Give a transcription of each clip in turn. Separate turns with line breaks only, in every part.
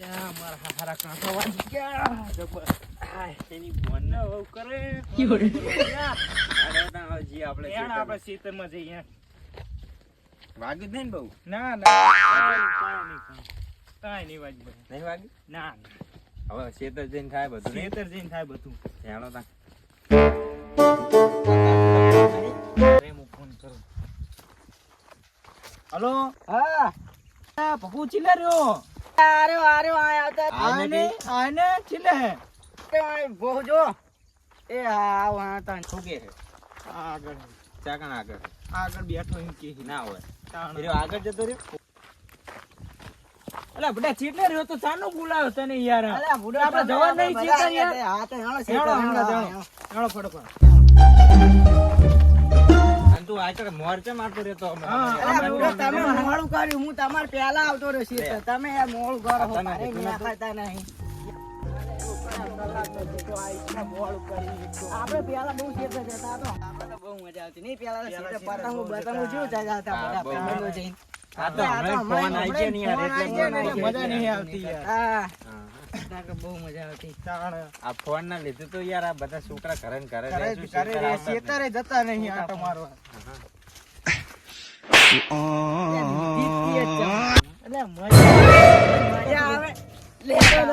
યા, મારા હારા કાંઠા વાગી ગયા. જબર.
એની બોનને
વહુ કરે. યાર,
આડે ના હવે જી આપણે
આપણે ખેતરમાં જઈએ.
વાગ્યું નહીં બહુ?
ના ના. કાંઈ નહીં, વાગ્યું
નહીં વાગ્યું?
ના ના.
હવે ખેતર જઈને થાય બધું
ખેતર જઈને થાય બધું.
જાણો તા.
હું ફોન કરું. હલો?
હા.
પપ્પુ ચીલે રહ્યો
આરે આરે આય આવતા
આને આને ચીલે હે
કે આય બોજો એ આ હા તા
શું હે
આગળ
ચાકણ આગળ
આગળ બેઠો એમ કે
ના હોય. રહ્યો આગળ જતો રહ્યો
અલા બધા ચીટલે રહ્યો તો સાનો બોલાવ્યો તને યાર
અલા બુડો
આપણે જવા નહીં ચીટા યાર
હા તો
હેણો હેણો.
હેણો
ફટાફટ.
તું આગળ મોર મારતો રહેતો અમે
હા,
તમે મોડું કર્યું હું તમાર પહેલા આવતો રહ્યો છીએ તમે યાર મોડું કરો
હતા
મારે
કીધું
ખાતા નહીં. આપણે પેલા બહુ શેઠ જતા હતો. આપણે તો બહુ મજા આવતી. નહીં પેલા પતંગો બતંગો જેવું જતા હતા. બધા જઈને.
આ તો
આ
ફોન આવી ગયા ને યાર,
ફોન
એટલે
આવી ગયા ને
મજા નહીં. આવતી યાર.
બહુ મજા આવતી.
તાણ.
આ ફોન ના લીધે તો યાર આ બધા છોકરા ઘરે ને ઘરે
કરે
રહે છે,
કરે
છોકરા
રે,
આવતા જ
શેતરે જતા નહીં આંટો મારવા મજા
આવે. લે
તો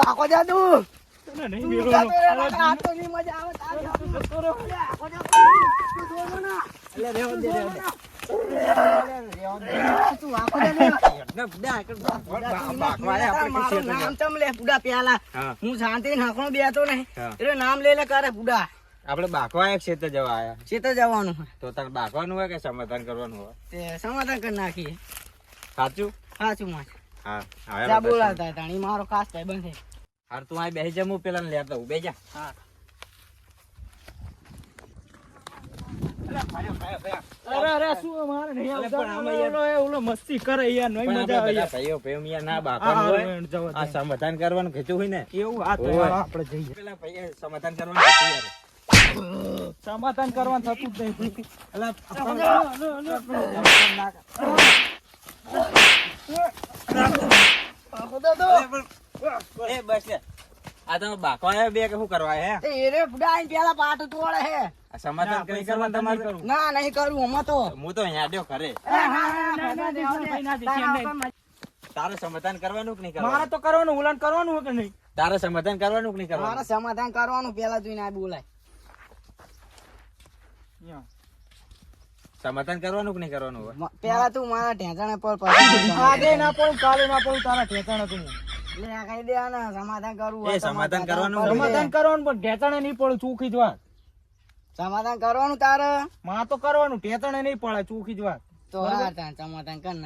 આખો દે તું તું મેલ મને
પડી તું હોતું અને મેલ આમ.
આખો દે લે તું મેલ મને તું મેલ લે મને દે આખો દે તું
તને નહીં
તું
મેલવાનું.
જાતો રે આ તો ની મજા આવે તારી
જતો રહો.
લે, આખો દે તું દો મને
એટલે રહેવા દે, રહેવા દે.
તું આખો દે લે
ના, બધા આગળ બા-
મારું
બાકવા આયા આપણે કઈ છે
નામ ચમ લે બુડા પેલા
હા.
શાંતિ નાખણો બેતો નહીં એટલે નામ લે કરે બુડા
આપણે બાકવા એક ક્ષેત્ર જવા આયા
ચેતો જવાનું.
તો તારે બાકવાનું હોય કે સમાધાન કરવાનું હોય
તે સમાધાન કરી નાખીએ
સાચું
સાચું માં
હા
જા
હવે બધા
બોલાવતા હતા ઈ મારો ખાસ ભાઈ બંધ
હાર તું અહીં બેસી જા હું પેલા ને લેતો આવું. બેસી
હા.
અરે અરે શું અમારે નહીં આવતા?
પણ આમાં યાર-
ઓલો મસ્તી કરે યાર નહીં મજા આવે યાર.
ભાઈઓ ભાઈઓ મિયા ના
હા,
હોય. આ સમાધાન કરવાનું કીધું હોય ને?
એવું આ તો. આપણે જઈએ.
પેલા સમાધાન કરવાનું યાર.
સમાધાન કરવાનું થતું જ નહીં.
એ આ તમે બાકવા બે કે શું કરવા હે?
એ રે બુડા પેલા પાટ તોડે હે.
સમાધાન
આપણે
કરવાનું તમારે
ના નહીં કરું હમ તો.
હું તો અહીંયા આડ્યો ઘરે. તારે સમાધાન કરવાનું કે નહીં
મારે તો કરવાનું ઉલન કરવાનું કે નહીં?
તારે સમાધાન કરવાનું કે નહીં
મારે સમાધાન કરવાનું પેલા જોઈને આ બોલાય.
સમાધાન કરવાનું કે નહીં કરવાનું
પેલા તું મારા ઢેંચાણે પર પછી
આજે ના પડું કાલે ના પડું તારા ઢેંચાણે તું.
સમાધાન કરવું
એ સમાધાન કરવાનું
સમાધાન કરવાનું પણ ઠેકાણે નહીં પડે ચોખ્ખી જ વાત.
સમાધાન કરવાનું તારે?
માં તો કરવાનું ઠેકાણે નહીં પડે ચૂકી જ વાત.
તો સમાધાન કર